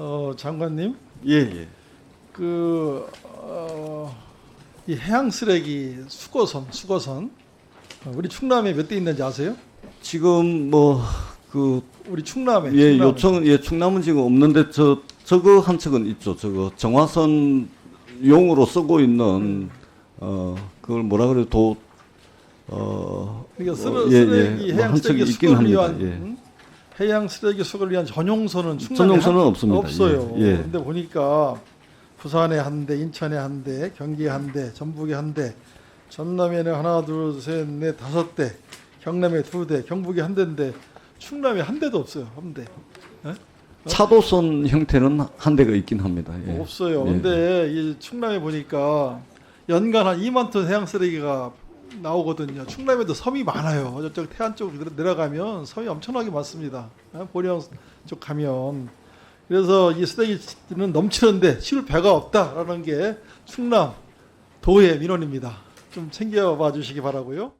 어, 장관님, 예, 예. 그, 어, 이 해양 쓰레기 수거선, 수거선, 어, 우리 충남에 몇 대 있는지 아세요? 지금 뭐그 우리 충남에. 예, 충남에. 요청 예, 충남은 지금 없는데 저 저거 한 척은 있죠. 저거 정화선 용으로 쓰고 있는 어 그걸 뭐라 그래 도 어, 그러니까 쓰레, 어, 예, 쓰레기 예. 해양 한 척이 쓰레기 있긴 수거를 합니다. 위한 예. 음? 해양 쓰레기 수거를 위한 전용선은 충남에 전용선은 한- 없습니다. 없어요. 예, 예. 근데 보니까 부산에 한 대, 인천에 한 대, 경기에 한 대, 전북에 한 대, 전남에는 하나, 둘, 셋, 넷, 다섯 대, 경남에 두 대, 경북에 한 대인데 충남에 한 대도 없어요. 한 대. 차도선 형태는 한 대가 있긴 합니다. 예. 없어요. 예. 근데 이 충남에 보니까 연간 한 2만 톤 해양 쓰레기가 나오거든요. 충남에도 섬이 많아요. 저쪽 태안 쪽 내려가면 섬이 엄청나게 많습니다. 어, 보령 쪽 가면 그래서 이 쓰레기는 넘치는데 치울 배가 없다라는 게 충남 도의 민원입니다. 좀 챙겨봐 주시기 바라고요.